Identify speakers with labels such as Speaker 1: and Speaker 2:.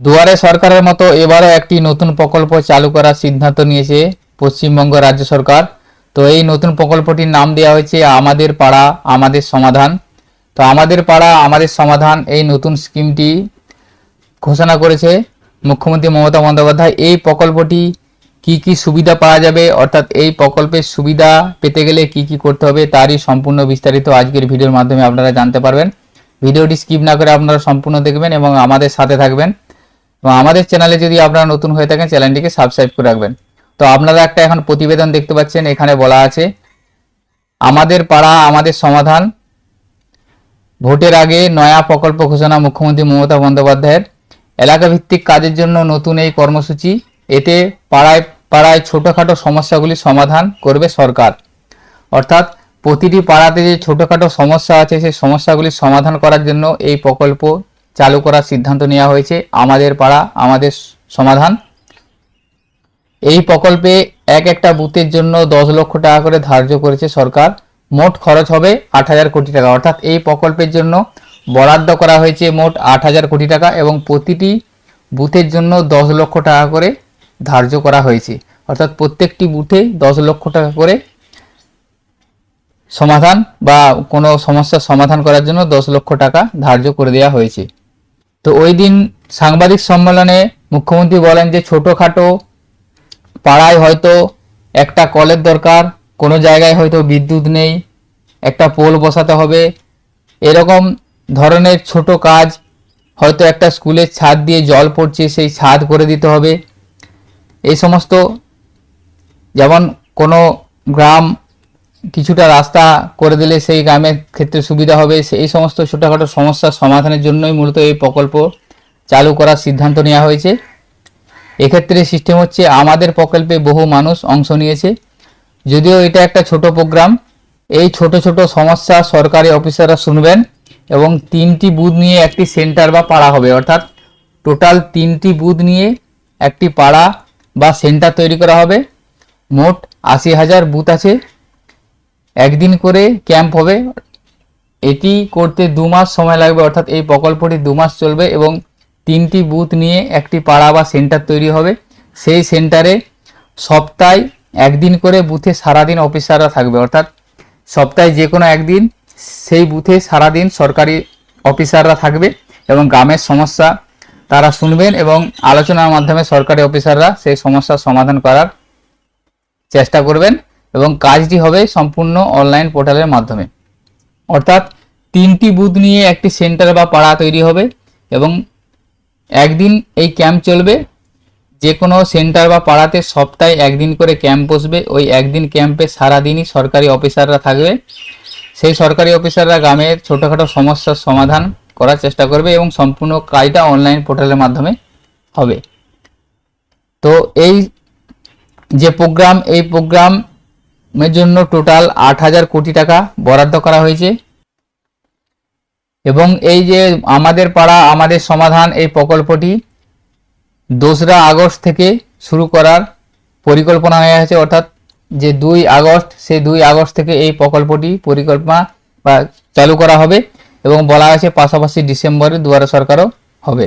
Speaker 1: দুয়ারে সরকারের মতো এবারও একটি নতুন প্রকল্প চালু করার সিদ্ধান্ত নিয়েছে পশ্চিমবঙ্গ রাজ্য সরকার। তো এই নতুন প্রকল্পটির নাম দেওয়া হয়েছে আমাদের পাড়া, আমাদের সমাধান। তো আমাদের পাড়া, আমাদের সমাধান এই নতুন স্কিমটি ঘোষণা করেছে মুখ্যমন্ত্রী মমতা বন্দ্যোপাধ্যায়। এই প্রকল্পটি কি কি সুবিধা পাওয়া যাবে? অর্থাৎ এই প্রকল্পের সুবিধা পেতে গেলে কি কি করতে হবে তারই সম্পূর্ণ বিস্তারিত আজকের ভিডিওর মাধ্যমে আপনারা জানতে পারবেন। ভিডিওটি স্কিপ না করে আপনারা সম্পূর্ণ দেখবেন এবং আমাদের সাথে থাকবেন। এবং আমাদের চ্যানেলে যদি আপনারা নতুন হয়ে থাকেন চ্যানেলটিকে সাবস্ক্রাইব করে রাখবেন। তো আপনারা একটা এখন প্রতিবেদন দেখতে পাচ্ছেন, এখানে বলা আছে, আমাদের পাড়া, আমাদের সমাধান। ভোটের আগে নয়া প্রকল্প ঘোষণা মুখ্যমন্ত্রী মমতা বন্দ্যোপাধ্যায়ের। এলাকাভিত্তিক কাজের জন্য নতুন এই কর্মসূচি, এতে পাড়ায় পাড়ায় ছোটোখাটো সমস্যাগুলির সমাধান করবে সরকার। অর্থাৎ প্রতিটি পাড়াতে যে ছোটোখাটো সমস্যা আছে, সেই সমস্যাগুলির সমাধান করার জন্য এই প্রকল্প চালু করার সিদ্ধান্ত নেওয়া হয়েছে। আমাদের পাড়া, আমাদের সমাধান। এই প্রকল্পে এক একটা বুথের জন্য দশ লক্ষ টাকা করে ধার্য করেছে সরকার। মোট খরচ হবে আট হাজার কোটি টাকা। অর্থাৎ এই প্রকল্পের জন্য বরাদ্দ করা হয়েছে মোট আট হাজার কোটি টাকা এবং প্রতিটি বুথের জন্য দশ লক্ষ টাকা করে ধার্য করা হয়েছে। অর্থাৎ প্রত্যেকটি বুথে দশ লক্ষ টাকা করে সমাধান বা কোনো সমস্যার সমাধান করার জন্য দশ লক্ষ টাকা ধার্য করে দেওয়া হয়েছে। তো ওই দিন সাংবাদিক সম্মেলনে মুখ্যমন্ত্রী বলেন যে ছোটোখাটো পাড়ায় হয়তো একটা কলের দরকার, কোনো জায়গায় হয়তো বিদ্যুৎ নেই, একটা পোল বসাতে হবে। এরকম ধরনের ছোট কাজ হয়তো একটা স্কুলের ছাদ দিয়ে জল পড়ছে, সেই ছাদ করে দিতে হবে। এই সমস্ত যেমন কোনো গ্রাম কিছুটা রাস্তা করে দিলে সেই গ্রামের ক্ষেত্রে সুবিধা হবে। সেই সমস্ত ছোটোখাটো সমস্যার সমাধানের জন্যই মূলত এই প্রকল্প চালু করার সিদ্ধান্ত নেওয়া হয়েছে। এক্ষেত্রে সিস্টেম হচ্ছে আমাদের প্রকল্পে বহু মানুষ অংশ নিয়েছে। যদিও এটা একটা ছোট প্রোগ্রাম এই ছোট ছোট সমস্যা সরকারি অফিসাররা শুনবেন এবং তিনটি বুথ নিয়ে একটি সেন্টার বা পাড়া হবে। অর্থাৎ টোটাল তিনটি বুথ নিয়ে একটি পাড়া বা সেন্টার তৈরি করা হবে। মোট আশি হাজার বুথ আছে। একদিন করে ক্যাম্প হবে। এটি করতে দু মাস সময় লাগবে, অর্থাৎ এই প্রকল্পটি দু মাস চলবে এবং তিনটি বুথ নিয়ে একটি পাড়া বা সেন্টার তৈরি হবে। সেই সেন্টারে সপ্তাহে একদিন করে বুথে সারাদিন অফিসাররা থাকবে, অর্থাৎ সপ্তাহে যে কোনো একদিন সেই বুথে সারাদিন সরকারি অফিসাররা থাকবে এবং গ্রামের সমস্যা তারা শুনবেন এবং আলোচনার মাধ্যমে সরকারি অফিসাররা সেই সমস্যার সমাধান করার চেষ্টা করবেন। এবং কাজটি হবে সম্পূর্ণ অনলাইন পোর্টালের মাধ্যমে। অর্থাৎ তিনটি বুথ নিয়ে একটি সেন্টার বা পাড়া তৈরি হবে এবং একদিন এই ক্যাম্প চলবে। যে কোনো সেন্টার বা পাড়াতে সপ্তাহে একদিন করে ক্যাম্প বসবে। ওই একদিন ক্যাম্পে সারাদিনই সরকারি অফিসাররা থাকবে। সেই সরকারি অফিসাররা গ্রামের ছোটোখাটো সমস্যার সমাধান করার চেষ্টা করবে এবং সম্পূর্ণ কাজটা অনলাইন পোর্টালের মাধ্যমে হবে। তো এই যে প্রোগ্রাম, এই প্রোগ্রামের জন্য টোটাল আট হাজার কোটি টাকা বরাদ্দ করা হয়েছে। এবং এই যে আমাদের পাড়া, আমাদের সমাধান এই প্রকল্পটি দোসরা আগস্ট থেকে শুরু করার পরিকল্পনা হয়ে আছে, অর্থাৎ যে দুই আগস্ট, সেই দুই আগস্ট থেকে এই প্রকল্পটি পরিকল্পনা বা চালু করা হবে এবং বলা আছে পাশাপাশি ডিসেম্বরে দুয়ারে সরকারও হবে।